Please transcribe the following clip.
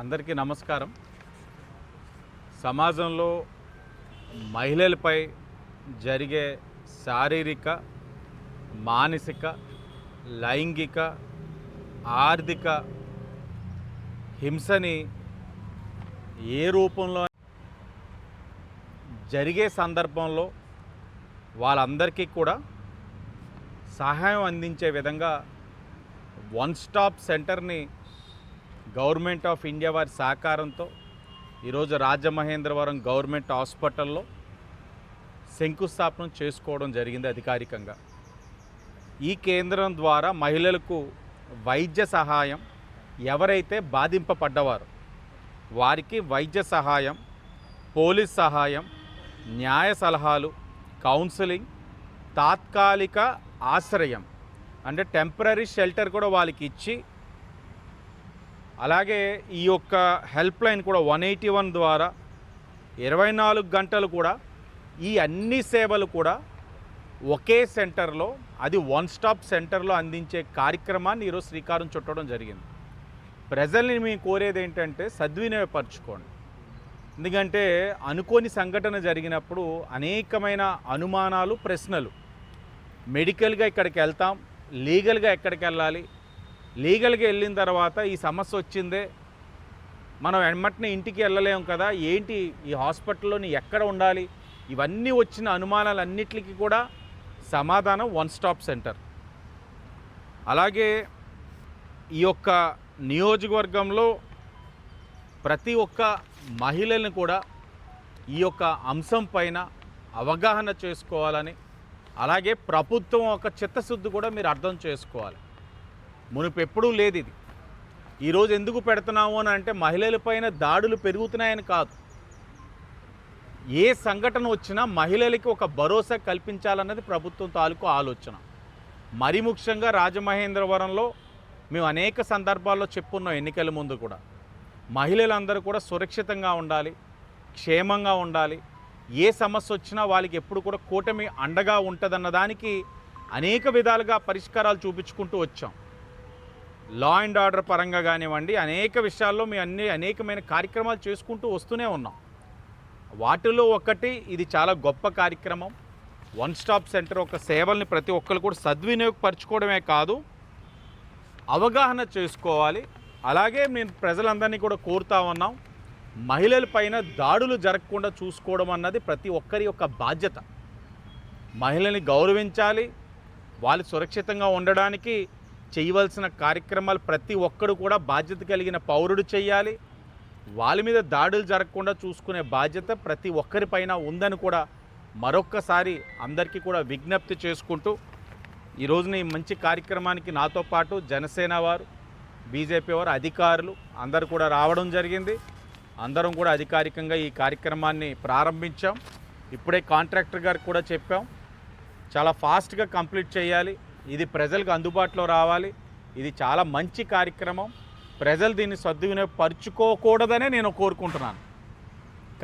అందరికీ నమస్కారం. సమాజంలో మహిళలపై జరిగే శారీరక మానసిక లైంగిక ఆర్థిక హింసని ఏ రూపంలో జరిగే సందర్భంలో వాళ్ళందరికీ కూడా సహాయం అందించే విధంగా వన్ స్టాప్ సెంటర్ని గవర్నమెంట్ ఆఫ్ ఇండియా వారి సహకారంతో ఈరోజు రాజమహేంద్రవరం గవర్నమెంట్ హాస్పిటల్లో శంకుస్థాపన చేసుకోవడం జరిగింది అధికారికంగా. ఈ కేంద్రం ద్వారా మహిళలకు వైద్య సహాయం ఎవరైతే బాధింపబడ్డవారు వారికి వైద్య సహాయం పోలీస్ సహాయం న్యాయ సలహాలు కౌన్సిలింగ్ తాత్కాలిక ఆశ్రయం అంటే టెంపరీ షెల్టర్ కూడా వాళ్ళకి ఇచ్చి అలాగే ఈ యొక్క హెల్ప్ లైన్ కూడా వన్ ఎయిటీ వన్ ద్వారా ఇరవై నాలుగు గంటలు కూడా ఈ అన్ని సేవలు కూడా ఒకే సెంటర్లో అది వన్ స్టాప్ సెంటర్లో అందించే కార్యక్రమాన్ని ఈరోజు శ్రీకారం చుట్టడం జరిగింది. ప్రజల్ని మేము కోరేది ఏంటంటే సద్వినియోగపరచుకోండి. ఎందుకంటే అనుకోని సంఘటన జరిగినప్పుడు అనేకమైన అనుమానాలు ప్రశ్నలు. మెడికల్గా ఇక్కడికి వెళ్తాం లీగల్గా ఎక్కడికి వెళ్ళాలి లీగల్గా వెళ్ళిన తర్వాత ఈ సమస్య వచ్చిందే. మనం వెంటనే ఇంటికి వెళ్ళలేము కదా ఏంటి ఈ హాస్పిటల్లోని ఎక్కడ ఉండాలి? ఇవన్నీ వచ్చిన అనుమానాలన్నిటికీ కూడా సమాధానం వన్ స్టాప్ సెంటర్. అలాగే ఈ యొక్క నియోజకవర్గంలో ప్రతి ఒక్క మహిళలను కూడా ఈ యొక్క అంశం పైన అవగాహన చేసుకోవాలని అలాగే ప్రభుత్వం ఒక చిత్తశుద్ధి కూడా మీరు అర్థం చేసుకోవాలి. మునుపు ఎప్పుడూ లేదు ఇది ఈరోజు ఎందుకు పెడుతున్నాము అని అంటే మహిళలపైన దాడులు పెరుగుతున్నాయని కాదు. ఏ సంఘటన వచ్చినా మహిళలకి ఒక భరోసా కల్పించాలన్నది ప్రభుత్వం తాలూకు ఆలోచన. మరి ముఖ్యంగా రాజమహేంద్రవరంలో మేము అనేక సందర్భాల్లో చెప్పున్నాం ఎన్నికల ముందు కూడా. మహిళలందరూ కూడా సురక్షితంగా ఉండాలి క్షేమంగా ఉండాలి. ఏ సమస్య వచ్చినా వాళ్ళకి ఎప్పుడు కూడా కూటమి అండగా ఉంటుందన్న దానికి అనేక విధాలుగా పరిష్కారాలు చూపించుకుంటూ వచ్చాం. లా అండ్ ఆర్డర్ పరంగా కానివ్వండి అనేక విషయాల్లో మేము అన్ని అనేకమైన కార్యక్రమాలు చేసుకుంటూ వస్తూనే ఉన్నాం. వాటిలో ఒకటి ఇది చాలా గొప్ప కార్యక్రమం. వన్ స్టాప్ సెంటర్ ఒక సేవల్ని ప్రతి ఒక్కరు కూడా సద్వినియోగపరచుకోవడమే కాదు అవగాహన చేసుకోవాలి. అలాగే మేము ప్రజలందరినీ కూడా కోరుతా ఉన్నాం మహిళల పైన దాడులు జరగకుండా చూసుకోవడం అన్నది ప్రతి ఒక్కరి యొక్క బాధ్యత. మహిళని గౌరవించాలి వాళ్ళు సురక్షితంగా ఉండడానికి చేయవలసిన కార్యక్రమాలు ప్రతి ఒక్కరు కూడా బాధ్యత కలిగిన పౌరుడు చేయాలి. వాళ్ళ మీద దాడులు జరగకుండా చూసుకునే బాధ్యత ప్రతి ఒక్కరిపైన ఉందని కూడా మరొక్కసారి అందరికీ కూడా విజ్ఞప్తి చేసుకుంటూ ఈరోజున ఈ మంచి కార్యక్రమానికి నాతో పాటు జనసేన వారు బీజేపీ వారు అధికారులు అందరూ కూడా రావడం జరిగింది. అందరం కూడా అధికారికంగా ఈ కార్యక్రమాన్ని ప్రారంభించాం. ఇప్పుడే కాంట్రాక్టర్ గారికి కూడా చెప్పాం. చాలా ఫాస్ట్గా కంప్లీట్ చేయాలి. ఇది ప్రజలకు అందుబాటులో రావాలి. ఇది చాలా మంచి కార్యక్రమం. ప్రజలు దీన్ని సద్వినియోగపరుచుకోకూడదనే నేను కోరుకుంటున్నాను.